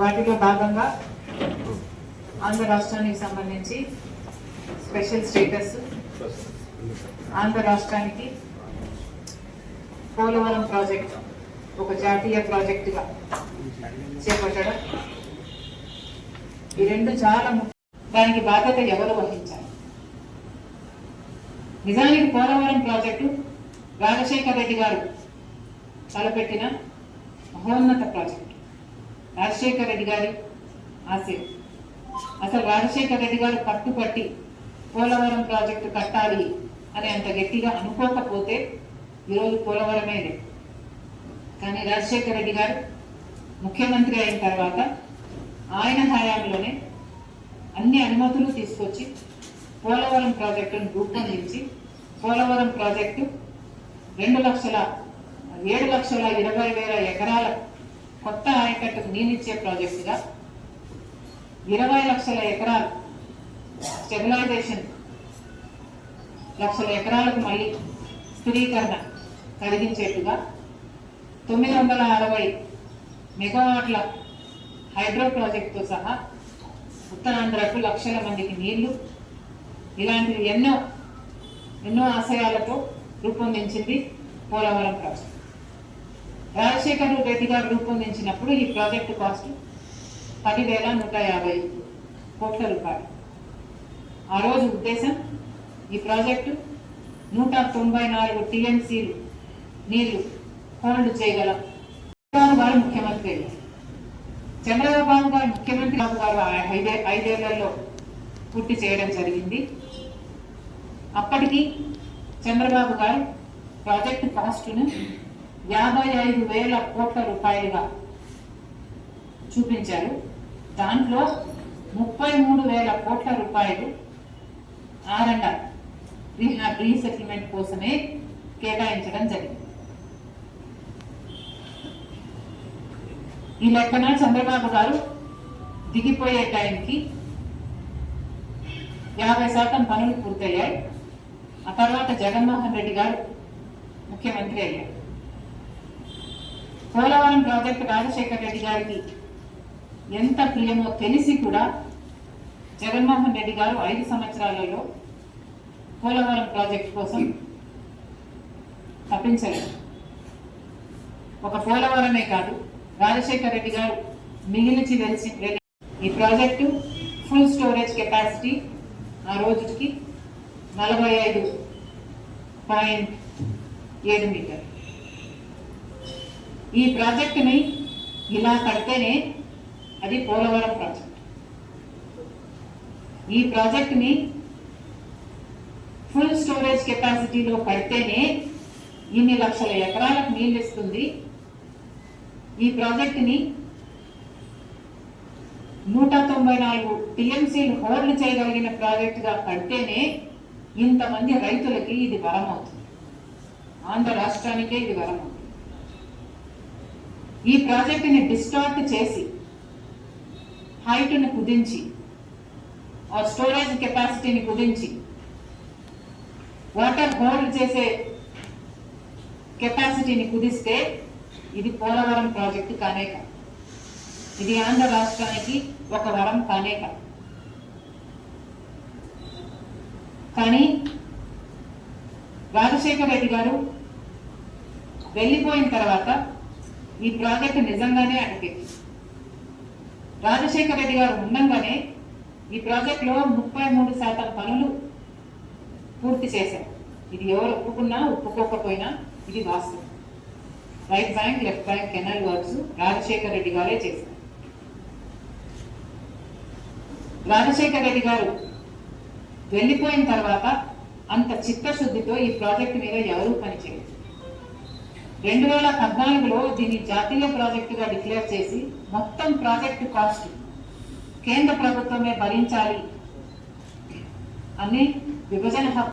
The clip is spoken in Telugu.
వాటిలో భాగంగా ఆంధ్ర రాష్ట్రానికి సంబంధించి స్పెషల్ స్టేటస్ ఆంధ్ర రాష్ట్రానికి పోలవరం ప్రాజెక్ట్ ఒక జాతీయ ప్రాజెక్టుగా చేపట్టడం. ఈ రెండు చాలా ముఖ్యం దానికి బాధ్యత ఎవరు వహించాలి? నిజానికి పోలవరం ప్రాజెక్టు రాజశేఖర రెడ్డి గారు తలపెట్టిన మహోన్నత ప్రాజెక్టు. రాజశేఖర్ రెడ్డి గారి ఆశయం. అసలు రాజశేఖర్ రెడ్డి గారు పట్టుపట్టి పోలవరం ప్రాజెక్టు కట్టాలి అని అంత గట్టిగా అనుకోకపోతే ఈరోజు పోలవరమే కానీ రాజశేఖర్ రెడ్డి గారు ముఖ్యమంత్రి అయిన తర్వాత ఆయన హయాంలోనే అన్ని అనుమతులు తీసుకొచ్చి పోలవరం ప్రాజెక్టును రూపొందించి పోలవరం ప్రాజెక్టు రెండు లక్షల ఏడు లక్షల ఇరవై వేల ఎకరాల కొత్త ఆయకట్టుకు నీళ్ళిచ్చే ప్రాజెక్టుగా ఇరవై లక్షల ఎకరాలు స్టెబిలైజేషన్ లక్షల ఎకరాలకు మళ్ళీ స్థిరీకరణ కలిగించేట్టుగా తొమ్మిది వందల అరవై మెగావాట్ల హైడ్రో ప్రాజెక్టుతో సహా ఉత్తరాంధ్రకు లక్షల మందికి నీళ్ళు ఇలాంటివి ఎన్నో ఎన్నో ఆశయాలతో రూపొందించింది పోలవరం ప్రాజెక్టు. రాజశేఖర్ రెడ్డి గారు రూపొందించినప్పుడు ఈ ప్రాజెక్టు కాస్ట్ పదివేల నూట యాభై కోట్ల రూపాయలు. ఆ రోజు ఉద్దేశం ఈ ప్రాజెక్టు నూట తొంభై నాలుగు టీఎంసీలు నీళ్ళు హోల్డ్ చేయగలం. చంద్రబాబు గారు ముఖ్యమంత్రి. అయ్యారు. చంద్రబాబు గారు ముఖ్యమంత్రి బాబు గారు ఐదే ఐదేళ్ళలో పూర్తి చేయడం జరిగింది. అప్పటికి చంద్రబాబు గారు ప్రాజెక్టు కాస్టును యాభై ఐదు వేల కోట్ల రూపాయలుగా చూపించారు. దాంట్లో ముప్పై మూడు వేల కోట్ల రూపాయలు ఆర్ రీసెటిల్మెంట్ కోసమే కేటాయించడం జరిగింది. ఈ లెక్కన చంద్రబాబు గారు దిగిపోయే టైంకి యాభై శాతం పనులు పూర్తయ్యాయి. ఆ తర్వాత జగన్మోహన్ రెడ్డి గారు ముఖ్యమంత్రి అయ్యారు. పోలవరం ప్రాజెక్టు రాజశేఖర్ రెడ్డి గారికి ఎంత ప్రియమో తెలిసి కూడా జగన్మోహన్ రెడ్డి గారు ఐదు సంవత్సరాలలో పోలవరం ప్రాజెక్టు కోసం తప్పించలేదు. ఒక పోలవరమే కాదు రాజశేఖర్ రెడ్డి గారు మిగిలిచి వెలిసి ఈ ప్రాజెక్టు ఫుల్ స్టోరేజ్ కెపాసిటీ ఆ రోజుకి నలభై ఐదు పాయింట్ ఏడు మీటర్ ఈ ప్రాజెక్టుని ఇలా కడితేనే అది పోలవరం ప్రాజెక్ట్. ఈ ప్రాజెక్టుని ఫుల్ స్టోరేజ్ కెపాసిటీలో కడితేనే ఇన్ని లక్షల ఎకరాలకు నీళ్ళు ఇస్తుంది. ఈ ప్రాజెక్టుని నూట తొంభై నాలుగు టీఎంసీలు హోల్డ్ చేయగలిగిన ప్రాజెక్టుగా కడితేనే ఇంతమంది రైతులకి ఇది వరం అవుతుంది ఆంధ్ర రాష్ట్రానికే ఇది వరం అవుతుంది ఈ ప్రాజెక్టుని డిస్టార్ట్ చేసి హైట్ను కుదించి ఆ స్టోరేజ్ కెపాసిటీని కుదించి వాటర్ హోల్డ్ చేసే కెపాసిటీని కుదిస్తే ఇది పోలవరం ప్రాజెక్టు కానే కాదు. ఇది ఆంధ్ర రాష్ట్రానికి ఒక వరం కానే కాదు. కానీ రాజశేఖర రెడ్డి గారు వెళ్ళిపోయిన తర్వాత ఈ ప్రాజెక్టు నిజంగానే అడిగేది రాజశేఖర రెడ్డి గారు ఉండంగానే ఈ ప్రాజెక్టులో ముప్పై మూడు శాతం పనులు పూర్తి చేశారు. ఇది ఎవరు ఒప్పుకున్నా ఒప్పుకోకపోయినా ఇది వాస్తవం. Right bank left bank canal works Rajasekhara Reddy గారే చేశారు. రాజశేఖర రెడ్డి గారు వెళ్ళిపోయిన తర్వాత అంత చిత్తశుద్ధితో ఈ ప్రాజెక్ట్ మీద ఎవరూ పనిచేయలేదు రెండు వేల పద్నాలుగులో దీన్ని జాతీయ ప్రాజెక్టుగా డిక్లేర్ చేసి మొత్తం ప్రాజెక్టు కాస్ట్ కేంద్ర ప్రభుత్వమే భరించాలి అని విభజన హక్కు